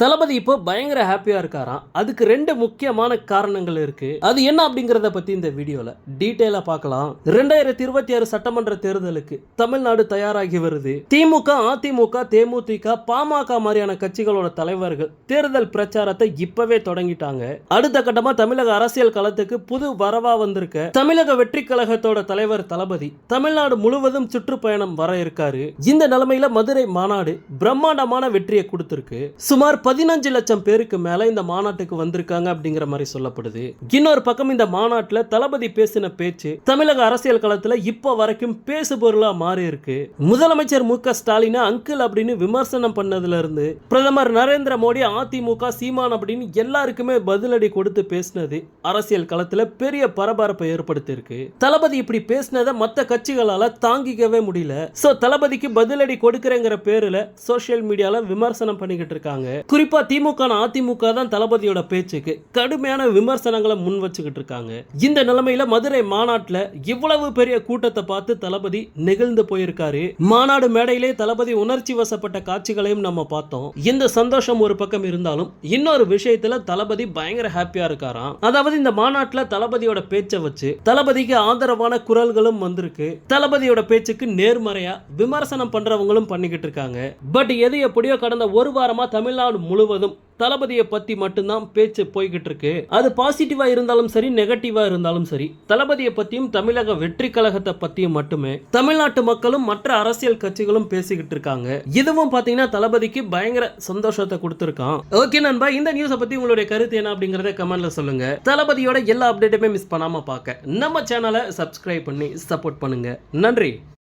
தளபதி இப்போ பயங்கர ஹாப்பியா இருக்காராம். அதுக்கு ரெண்டு முக்கியமான காரணங்கள் இருக்கு. அது என்ன அப்படிங்கறத பத்தி இந்த வீடியோல டீட்டெயிலா பார்க்கலாம். ரெண்டாயிரத்தி இருபத்தி ஆறு சட்டமன்ற தேர்தலுக்கு தமிழ்நாடு தயாராகி வருது. திமுக அதிமுக தேமுதிக பாமக மாதிரியான கட்சிகளோட தலைவர்கள் தேர்தல் பிரச்சாரத்தை இப்பவே தொடங்கிட்டாங்க. அடுத்த கட்டமா தமிழக அரசியல் களத்துக்கு புது வரவா வந்திருக்க தமிழக வெற்றி கழகத்தோட தலைவர் தளபதி தமிழ்நாடு முழுவதும் சுற்றுப்பயணம் வர இருக்காரு. இந்த நிலைமையில மதுரை மாநாடு பிரம்மாண்டமான வெற்றியை கொடுத்திருக்கு. சுமார் பதினஞ்சு லட்சம் பேருக்கு மேல இந்த மாநாட்டுக்கு வந்திருக்காங்க அப்படிங்கிற மாதிரி சொல்லப்படுது. இன்னொரு பக்கம் இந்த மாநாட்டில் தளபதி பேசின பேச்சு தமிழக அரசியல் களத்தில் இப்போ வரைக்கும் பேசு பொருளா மாறி இருக்கு. முதலமைச்சர் மு க ஸ்டாலினை அங்கிள் அப்படின்னு விமர்சனம் பண்ணதுல இருந்து பிரதமர் நரேந்திர மோடி அதிமுக சீமான் அப்படின்னு எல்லாருக்குமே பதிலடி கொடுத்து பேசினது அரசியல் களத்துல பெரிய பரபரப்பை ஏற்படுத்தியிருக்கு. தளபதி இப்படி பேசினதை மற்ற கட்சிகளால தாங்கிக்கவே முடியல. சோ தளபதிக்கு பதிலடி கொடுக்குறேங்கிற பேருல சோஷியல் மீடியால விமர்சனம் பண்ணிக்கிட்டு இருக்காங்க. குறிப்பாக திமுக அதிமுக தான் தளபதியோட பேச்சுக்கு கடுமையான விமர்சனங்களை முன் வச்சுக்கிட்டு இருக்காங்க. இந்த நிலைமையில மதுரை மாநாட்டில் இவ்வளவு பெரிய கூட்டத்தை பார்த்து தளபதி நெகிழ்ந்து போயிருக்காரு. மாநாடு மேடையிலே தளபதி உணர்ச்சி வசப்பட்ட காட்சிகளையும் நம்ம பார்த்தோம். இந்த சந்தோஷம் ஒரு பக்கம் இருந்தாலும் இன்னொரு விஷயத்துல தளபதி பயங்கர ஹாப்பியா இருக்காராம். அதாவது இந்த மாநாட்டில் தளபதியோட பேச்சை வச்சு தளபதிக்கு ஆதரவான குரல்களும் வந்திருக்கு. தளபதியோட பேச்சுக்கு நேர்மறையா விமர்சனம் பண்றவங்களும் பண்ணிக்கிட்டு இருக்காங்க. பட் எது எப்படியோ கடந்த ஒரு வாரமா தமிழ்நாடு முழுவதும் தளபதியை பத்தி மட்டும்தான் பேச்சு போய்கிட்டு இருக்கு அது பாசிட்டிவா இருந்தாலும் சரி நெகட்டிவா இருந்தாலும் சரி தளபதியை பத்தியும் தமிழக வெற்றி கழகத்தை பத்தியும் மட்டுமே தமிழ்நாட்டு மக்களும் மற்ற அரசியல் கட்சிகளும் பேசிக்கிட்டு இருக்காங்க இதுவும் பாத்தீங்கன்னா தளபதிக்கு பயங்கர சந்தோஷத்தை கொடுத்துருக்கான். ஓகே நண்பா இந்த நியூஸை பத்தி உங்களுடைய கருத்து என்ன அப்படிங்கறத கமெண்ட்ல சொல்லுங்க. தளபதியோட எல்லா அப்டேட்டுமே மிஸ் பண்ணாம பார்க்க. நம்ம சேனலை சப்ஸ்கிரைப் பண்ணி சப்போர்ட் பண்ணுங்க. நன்றி.